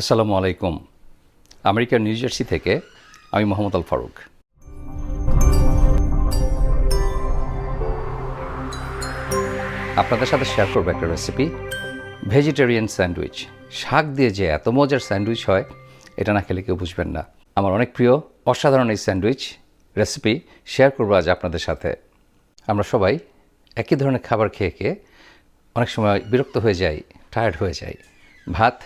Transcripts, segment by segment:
আসসালামু আলাইকুম। আমেরিকার নিউ জার্সি থেকে আমি মোহাম্মদ আল ফারুক। আপনাদের সাথে শেয়ার করব একটা রেসিপি ভেজিটেরিয়ান স্যান্ডউইচ শাক দিয়ে যে এত মজার স্যান্ডউইচ হয়, এটা না খেলে কেউ বুঝবেন না। আমার অনেক প্রিয়, অসাধারণ এই স্যান্ডউইচ রেসিপি শেয়ার করব আজ আপনাদের সাথে। আমরা সবাই একই ধরনের খাবার খেয়ে খেয়ে অনেক সময় বিরক্ত হয়ে যাই টায়ার্ড হয়ে যাই। ভাত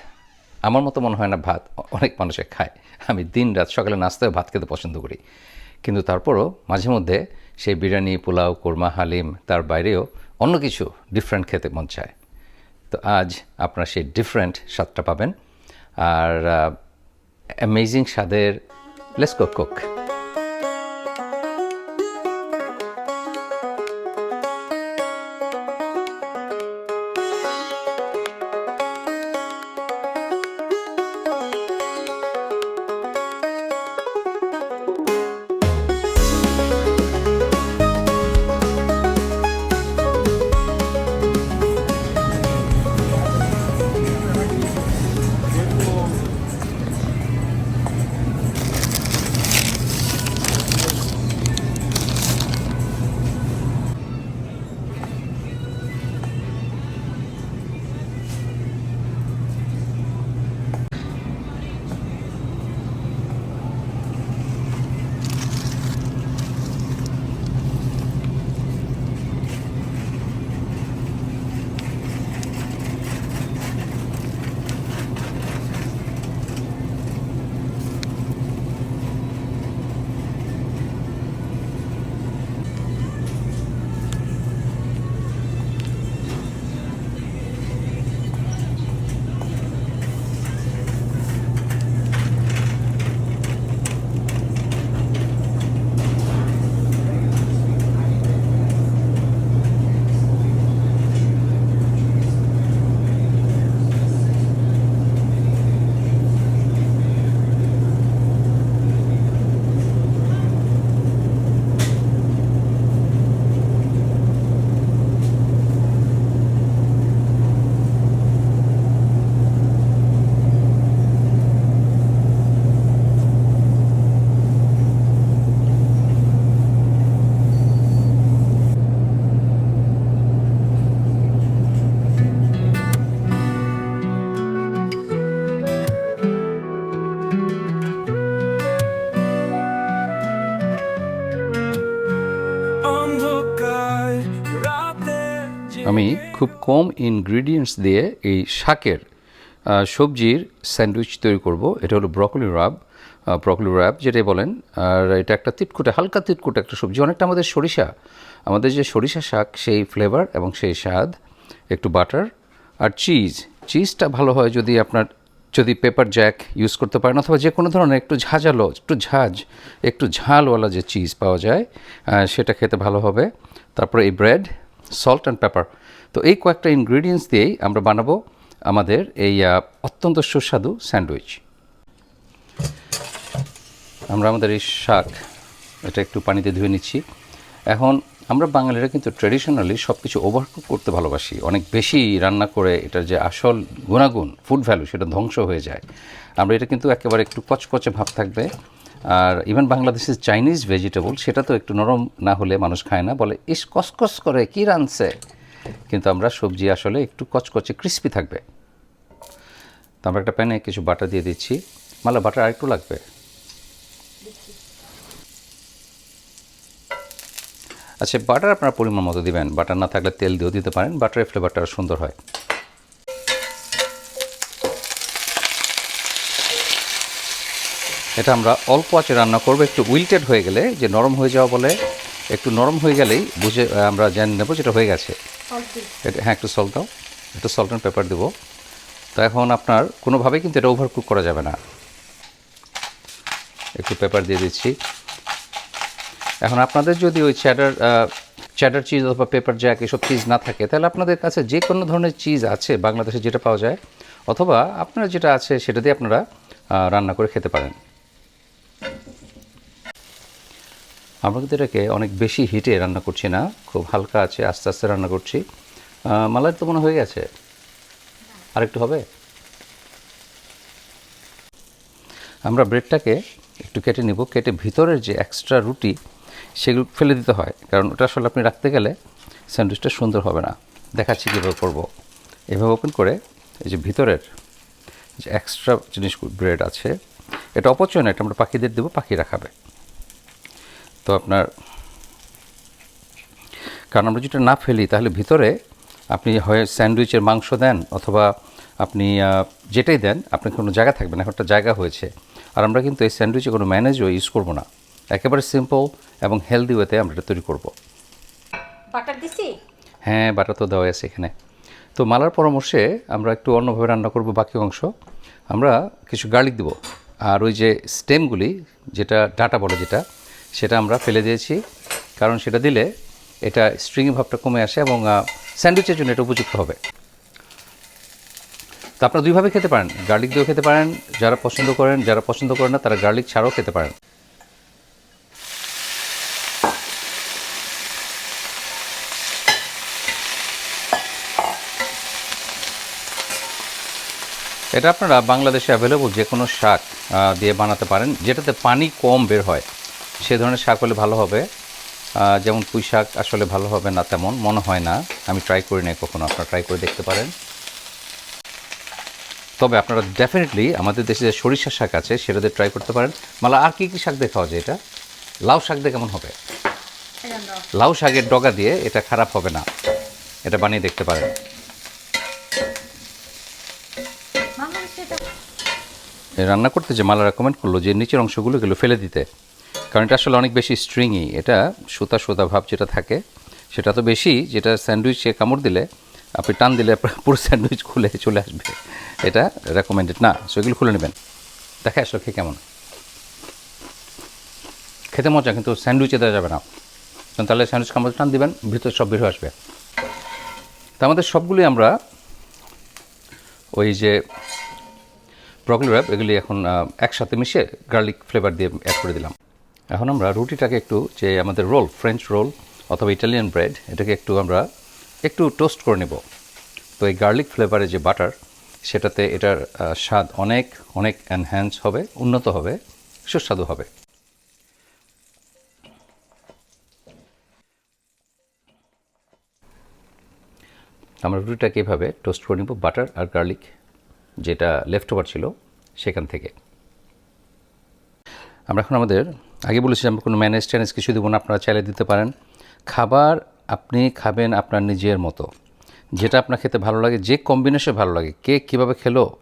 আমার মতো মনে হয় না ভাত অনেক মানুষে খায়। আমি দিন রাত সকালে নাস্তায় ভাত খেতে পছন্দ করি। কিন্তু তারপরও মাঝে মধ্যে সেই বিরিয়ানি, পোলাও, কোরমা, হালিম তার বাইরেও অন্য কিছু ডিফারেন্ট খেতে মন চায়। তো আজ আপনারা সেই ডিফারেন্ট স্বাদটা পাবেন। আর অ্যামেজিং স্বাদের লেস কুক। কম ইনগ্রিডিয়েন্টস দিয়ে এই শাকের সবজির স্যান্ডউইচ তৈরি করব। এটা হলো ব্রকলি রাব ব্রকলি র্যাব যেটাই বলেন। আর এটা একটা তিটকুটে হালকা তিটকুটে একটা সবজি। অনেকটা আমাদের সরিষা। আমাদের যে সরিষা শাক, সেই ফ্লেভার এবং সেই স্বাদ, একটু বাটার আর চিজ চিজটা ভালো হয় যদি আপনার, যদি পেপার জ্যাক ইউজ করতে পারেন অথবা যে কোনো ধরনের একটু ঝাঁঝালো, একটু ঝাঁঝ, একটু ঝালওয়ালা যে চিজ পাওয়া যায় সেটা খেতে ভালো হবে। তারপরে এই ব্রেড সল্ট অ্যান্ড পেপার তো এই কয়েকটা ইনগ্রিডিয়েন্টস দিয়েই আমরা বানাবো আমাদের এই অত্যন্ত সুস্বাদু স্যান্ডউইচ। আমরা আমাদের এই শাক, এটা একটু পানিতে ধুয়ে নিচ্ছি। এখন আমরা বাঙালিরা কিন্তু ট্রেডিশনালি সব কিছু ওভারকুক করতে ভালোবাসি। অনেক বেশি রান্না করে এটার যে আসল গুণাগুণ ফুড ভ্যালু সেটা ধ্বংস হয়ে যায়। আমরা এটা কিন্তু একেবারে একটু কচকচে ভাব থাকবে। আর ইভেন বাংলাদেশের চাইনিজ ভেজিটেবল সেটা তো একটু নরম না হলে মানুষ খায় না, বলে, ইস, কসকস করে, কী রাঁধছে? কিন্তু আমরা সবজি আসলে একটু কচকচে ক্রিস্পি থাকবে। তো আমরা একটা প্যানে কিছু বাটার দিয়ে দিচ্ছি। মালা, বাটার আরেকটু লাগবে। আচ্ছা বাটার আপনার পরিমাণ মতো দিবেন। বাটার না থাকলে তেল দিয়েও দিতে পারেন। বাটারের ফ্লেভারটা সুন্দর হয়। এটা আমরা অল্প আঁচে রান্না করব। একটু উইল্টেড হয়ে গেলে, যে নরম হয়ে যাওয়া বলে একটু নরম হয়ে গেলেই বুঝে আমরা জেনে নেব যেটা হয়ে গেছে। এটা হ্যাঁ একটু সল্ট দাও। একটু সল্ট অ্যান্ড পেপার দেবো। তো এখন আপনার কোনোভাবেই কিন্তু এটা ওভার কুক করা যাবে না। একটু পেপার দিয়ে দিচ্ছি। এখন আপনাদের যদি ওই চ্যাডার চ্যাডার চিজ অথবা পেপার জ্যাক এসব চিজ না থাকে তাহলে আপনাদের কাছে যে কোনো ধরনের চিজ আছে বাংলাদেশে যেটা পাওয়া যায় অথবা আপনার যেটা আছে সেটা দিয়ে আপনারা রান্না করে খেতে পারেন। আমরা কিন্তু এটাকে অনেক বেশি হিটে রান্না করছি না, খুব হালকা আছে, আস্তে আস্তে রান্না করছি। মালাই তো মনে হয়ে গেছে। আরেকটু হবে? আমরা ব্রেডটাকে একটু কেটে নিব। কেটে ভিতরের যে এক্সট্রা রুটি, সেগুলো ফেলে দিতে হয়। কারণ ওটা আসলে আপনি রাখতে গেলে স্যান্ডউইচটা সুন্দর হবে না। দেখাচ্ছি কীভাবে করব। এভাবে ওপেন করে এই যে ভিতরের যে এক্সট্রা জিনিস ব্রেড আছে, এটা অপচয় না এটা আমরা পাখিদের দেবো পাখিরা খাবে তো আপনার। কারণ আমরা যেটা না ফেলি তাহলে ভিতরে আপনি হয় স্যান্ডউইচের মাংস দেন অথবা আপনি যেটাই দেন আপনার কোনো জায়গা থাকবে না এখন একটা জায়গা হয়েছে। আর আমরা কিন্তু এই স্যান্ডউইচে কোনো ম্যানেজও ইউজ করব না। একেবারে সিম্পল এবং হেলদি ওয়েতে আমরা এটা তৈরি করব। বাটার দিছি? হ্যাঁ বাটা তো দেওয়া আছে এখানে। তো মালার পরামর্শে আমরা একটু অন্যভাবে রান্না করব বাকি অংশ। আমরা কিছু গার্লিক দেবো। আর ওই যে স্টেমগুলি যেটা ডাটা বলে যেটা সেটা আমরা ফেলে দিয়েছি। কারণ সেটা দিলে এটা স্ট্রিং ভাবটা কমে আসে এবং স্যান্ডউইচের জন্য এটা উপযুক্ত হবে। তো আপনারা দুইভাবে খেতে পারেন। গার্লিক দিয়েও খেতে পারেন। যারা পছন্দ করেন, যারা পছন্দ করেন না, তারা গার্লিক ছাড়াও খেতে পারেন। এটা আপনারা বাংলাদেশে অ্যাভেলেবল যে কোনো শাক দিয়ে বানাতে পারেন, যেটাতে পানি কম বের হয়। সে ধরনের শাক হলে ভালো হবে। যেমন পুঁই শাক আসলে ভালো হবে না তেমন মনে হয় না। আমি ট্রাই করি নাই কখনো আপনারা ট্রাই করে দেখতে পারেন। তবে আপনারা ডেফিনেটলি আমাদের দেশে যে সরিষা শাক আছে সেটাতে ট্রাই করতে পারেন। মালা আর কী কী শাক দেখা যায় এটা? লাউ শাক দিয়ে কেমন হবে? লাউ শাকের ডগা দিয়ে এটা খারাপ হবে না। এটা বানিয়ে দেখতে পারেন। এই রান্না করতে যে মালা রেকমেন্ড করল যে নিচের অংশগুলো এগুলো ফেলে দিতে। কারণ এটা আসলে অনেক বেশি স্ট্রিংই এটা সুতা সুতা ভাব যেটা থাকে, সেটা তো বেশি, যেটা স্যান্ডউইচে কামড় দিলে, আপনি টান দিলে পুরো স্যান্ডউইচ খুলে চলে আসবে। এটা রেকমেন্ডেড না। সো এগুলো খুলে নেবেন। দেখা আসলে খেয়ে কেমন। খেতে মজা, কিন্তু স্যান্ডউইচে দেওয়া যাবে না। কারণ তাহলে স্যান্ডউইচ কামড় টান দিবেন, ভিতরে সব বের হয়ে আসবে। তা আমাদের সবগুলি আমরা ওই যে ব্রকলি র্যাপ এগুলি এখন একসাথে মিশিয়ে গার্লিক ফ্লেভার দিয়ে অ্যাড করে দিলাম। এখন আমরা রুটিটাকে একটু যে আমাদের রোল ফ্রেঞ্চ রোল অথবা ইটালিয়ান ব্রেড এটাকে একটু আমরা একটু টোস্ট করে নেব। তো এই গার্লিক ফ্লেভারের যে বাটার সেটাতে এটার স্বাদ অনেক অনেক এনহ্যান্স হবে, উন্নত হবে, সুস্বাদু হবে। আমরা রুটিটাকে এভাবে টোস্ট করে নিব বাটার আর গার্লিক যেটা লেফট ওভার ছিল সেখান থেকে। আমরা এখন আমাদের আগে বলেছি আমরা কোনো ম্যানেজ ট্যানেজ কিছু দেবো না, আপনারা চাইলে দিতে পারেন। খাবার আপনি খাবেন আপনার নিজের মতো। যেটা আপনার খেতে ভালো লাগে, যে কম্বিনেশন ভালো লাগে, কে কীভাবে খেলো,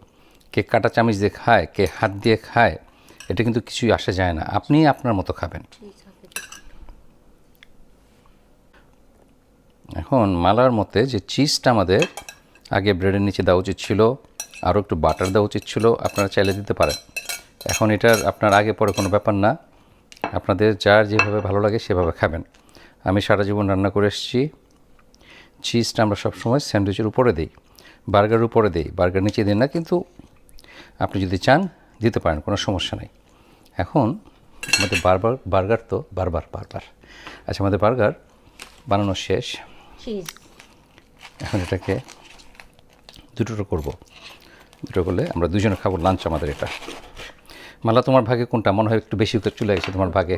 কে কাটা চামচ দিয়ে খায়, কে হাত দিয়ে খায়, এটা কিন্তু কিছুই আসে যায় না। আপনি আপনার মতো খাবেন। এখন মালার মতে যে চিজটা আমাদের আগে ব্রেডের নিচে দেওয়া উচিত ছিল, আরও একটু বাটার দেওয়া উচিত ছিল, আপনারা চাইলে দিতে পারেন। এখন এটার আপনার আগে পরে কোনো ব্যাপার না। আপনাদের যার যেভাবে ভালো লাগে সেভাবে খাবেন। আমি সারা জীবন রান্না করে এসেছি। চিজটা আমরা সবসময় স্যান্ডউইচের উপরে দিই। বার্গার উপরে দিই। বার্গার নিচে দিন না কিন্তু আপনি যদি চান দিতে পারেন কোনো সমস্যা নেই। এখন আমাদের বারবার বার্গার তো বারবার বারবার আচ্ছা আমাদের বার্গার বানানো শেষ। এখন এটাকে দুটো করব। দুটো করলে আমরা দুজনে খাব লাঞ্চ আমাদের এটা। মালা তোমার ভাগে কোনটা? মনে হয় একটু বেশি চলে গেছে তোমার ভাগে।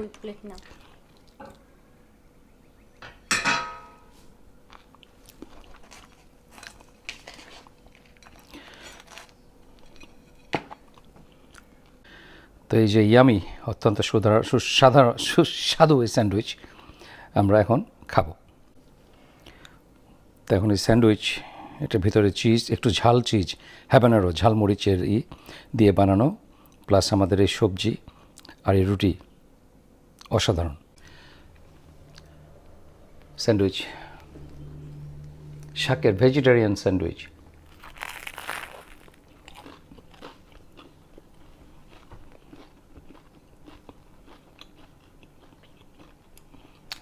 তো এই যে ইয়ামি, অত্যন্ত সুধার- সুসাধারণ সুস্বাদু এই স্যান্ডউইচ আমরা এখন খাব। তো এখন এই স্যান্ডউইচ, এটার ভিতরে চিজ, একটু ঝাল চিজ, হ্যাবানারো, ঝালমরিচের ই দিয়ে বানানো প্লাস আমাদের এই সবজি আর এই রুটি অসাধারণ। স্যান্ডউইচ। শাকের ভেজিটেরিয়ান স্যান্ডউইচ।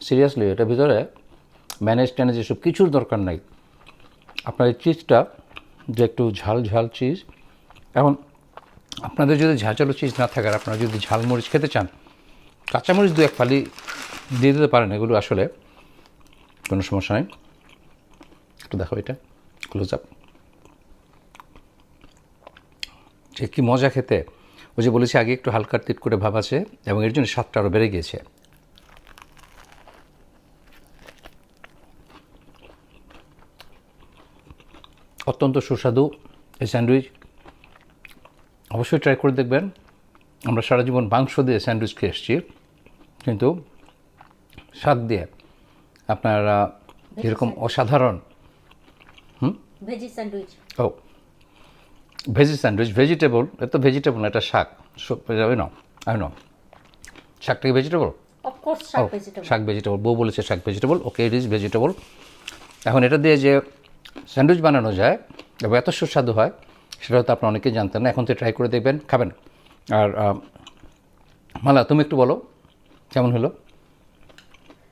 সিরিয়াসলি এটার ভিতরে ম্যানেজ ট্যানেজ এসব কিছুর দরকার নাই। আপনার এই চিজটা যে একটু ঝাল ঝাল চিজ, এখন আপনাদের যদি ঝাঁঝালো চিজ না থাকে আর আপনারা যদি ঝালমরিচ খেতে চান, কাঁচামরিচ দু এক ফালি দিয়ে দিতে পারেন, এগুলো আসলে কোনো সমস্যা নেই। একটু দেখো এটা ক্লোজ আপ যে কী মজা খেতে। ওই যে বলেছি, আগে একটু হালকা তিট করে ভাব আছে এবং এর জন্য স্বাদটা আরও বেড়ে গিয়েছে। অত্যন্ত সুস্বাদু এই স্যান্ডউইচ। অবশ্যই ট্রাই করে দেখবেন। আমরা সারা জীবন মাংস দিয়ে স্যান্ডউইচ খেয়ে এসেছি। কিন্তু শাক দিয়ে আপনারা এরকম অসাধারণ। ভেজি স্যান্ডউইচ ও। ভেজি স্যান্ডউইচ ভেজিটেবল এটা তো ভেজিটেবল না এটা শাক। যাবে না আমি না শাকটা কি ভেজিটেবল ও শাক ভেজিটেবল শাক ভেজিটেবল বউ বলেছে শাক vegetable okay it is vegetable এখন এটা দিয়ে যে স্যান্ডউইচ বানানো যায় এবং এত সুস্বাদু হয় সেটা হয়তো আপনারা অনেকেই জানতেন না। এখন তো ট্রাই করে দেখবেন খাবেন। আর মালা তুমি একটু বলো কেমন হলো?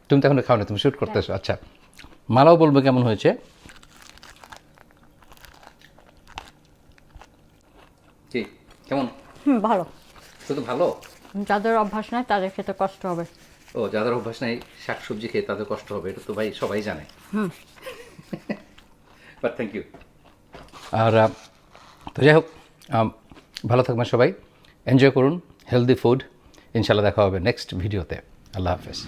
তুমি তো এখন খাও না তুমি শ্যুট করতেছো। আচ্ছা মালাও বলবে কেমন হয়েছে? কি কেমন? হুম ভালো। শুধু ভালো। যাদের অভ্যাস নাই তাদের খেতে কষ্ট হবে। ও যাদের অভ্যাস নেই শাক সবজি খেয়ে তাদের কষ্ট হবে এটা তো ভাই সবাই জানে। বাট থ্যাংক ইউ আর তো যাই হোক ভালো থাকবেন সবাই। এনজয় করুন হেলদি ফুড ইনশাল্লাহ দেখা হবে নেক্সট ভিডিওতে আল্লাহ হাফেজ।